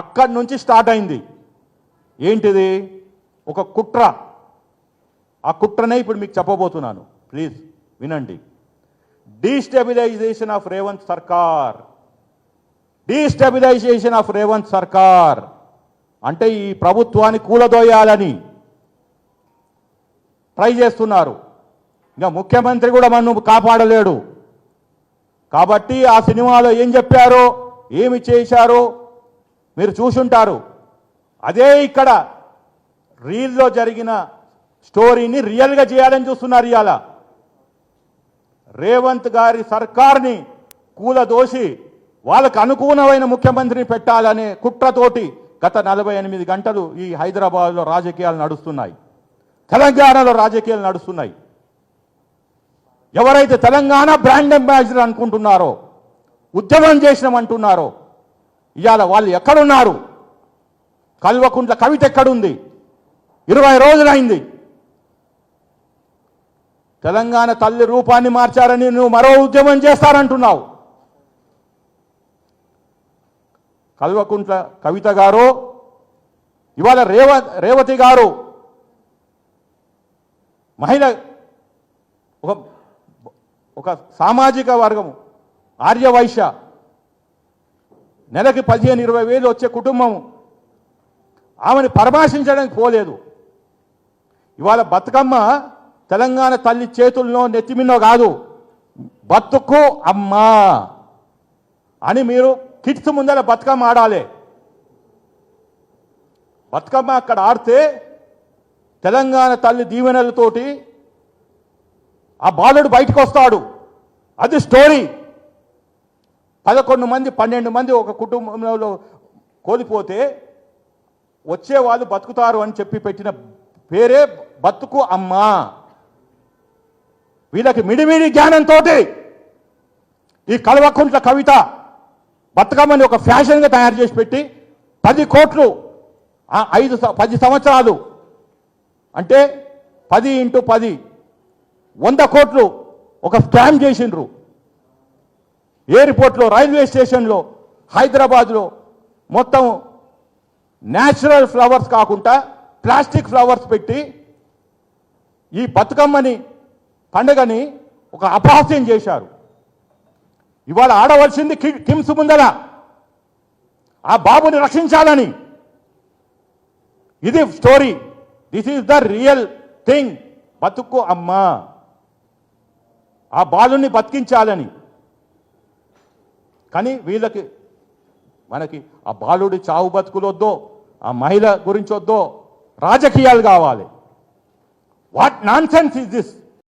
అక్కడి నుంచి స్టార్ట్ అయింది. ఏంటిది? ఒక కుట్ర. ఆ కుట్రనే ఇప్పుడు మీకు చెప్పబోతున్నాను. ప్లీజ్ వినండి. డీస్టెబిలైజేషన్ ఆఫ్ రేవంత్ సర్కార్ డీస్టెబిలైజేషన్ ఆఫ్ రేవంత్ సర్కార్ అంటే ఈ ప్రభుత్వాన్ని కూలదోయాలని ట్రై చేస్తున్నారు. ఇంకా ముఖ్యమంత్రి కూడా మనం కాపాడలేడు. కాబట్టి ఆ సినిమాలో ఏం చెప్పారో ఏమి చేశారో మీరు చూసుంటారు. అదే ఇక్కడ రీల్లో జరిగిన స్టోరీని రియల్గా చేయాలని చూస్తున్నారు ఇవాళ రేవంత్ గారి సర్కార్ని కూలదోసి వాళ్ళకు అనుకూలమైన ముఖ్యమంత్రిని పెట్టాలనే కుట్రతోటి గత నలభై ఎనిమిది గంటలు ఈ హైదరాబాద్లో రాజకీయాలు నడుస్తున్నాయి. తెలంగాణలో రాజకీయాలు నడుస్తున్నాయి. ఎవరైతే తెలంగాణ బ్రాండ్ అంబాసిడర్ అనుకుంటున్నారో ఉద్యమం చేసినామంటున్నారో ఇవాళ వాళ్ళు ఎక్కడున్నారు? కల్వకుంట్ల కవిత ఎక్కడుంది? ఇరవై రోజులైంది. తెలంగాణ తల్లి రూపాన్ని మార్చారని నువ్వు మరో ఉద్యమం చేస్తారంటున్నావు. కల్వకుంట్ల కవిత గారు ఇవాళ రేవ రేవతి గారు మహిళ ఒక ఒక సామాజిక వర్గము ఆర్యవైశ్య నెలకి పదిహేను ఇరవై వేలు వచ్చే కుటుంబం. ఆమెను పరామర్శించడానికి పోలేదు. ఇవాళ బతుకమ్మ తెలంగాణ తల్లి చేతుల్లో నెత్తిమిన్నో కాదు. బతుకు అమ్మా అని మీరు కిడ్స్ ముందర బతుకమ్మ ఆడాలి. బతుకమ్మ అక్కడ ఆడితే తెలంగాణ తల్లి దీవెనలతోటి ఆ బాలుడు బయటకు వస్తాడు. అది స్టోరీ. పదకొండు మంది పన్నెండు మంది ఒక కుటుంబంలో కోల్పోతే వచ్చే వాళ్ళు బతుకుతారు అని చెప్పి పెట్టిన పేరే బతుకు అమ్మా. వీళ్ళకి మిడిమిడి జ్ఞానంతో ఈ కలవకుంట్ల కవిత బతుకమ్మని ఒక ఫ్యాషన్గా తయారు చేసి పెట్టి పది కోట్లు ఐదు పది సంవత్సరాలు అంటే పది ఇంటూ పది వంద కోట్లు ఒక స్కామ్ చేసిండ్రు. ఎయిర్పోర్ట్లో రైల్వే స్టేషన్లో హైదరాబాద్లో మొత్తం న్యాచురల్ ఫ్లవర్స్ కాకుండా ప్లాస్టిక్ ఫ్లవర్స్ పెట్టి ఈ బతుకమ్మని పండగని ఒక అపహాస్యం చేశారు. ఇవాళ ఆడవలసింది కి- కిమ్స్ ముందర ఆ బాబుని రక్షించాలని. ఇది story. This is the real thing. బతుకు అమ్మా. ఆ బాలుని బతికించాలని. కానీ వీళ్ళకి మనకి ఆ బాలుడి చావు బతుకులొద్దో ఆ మహిళ గురించి వద్దో రాజకీయాలు కావాలి. What nonsense is this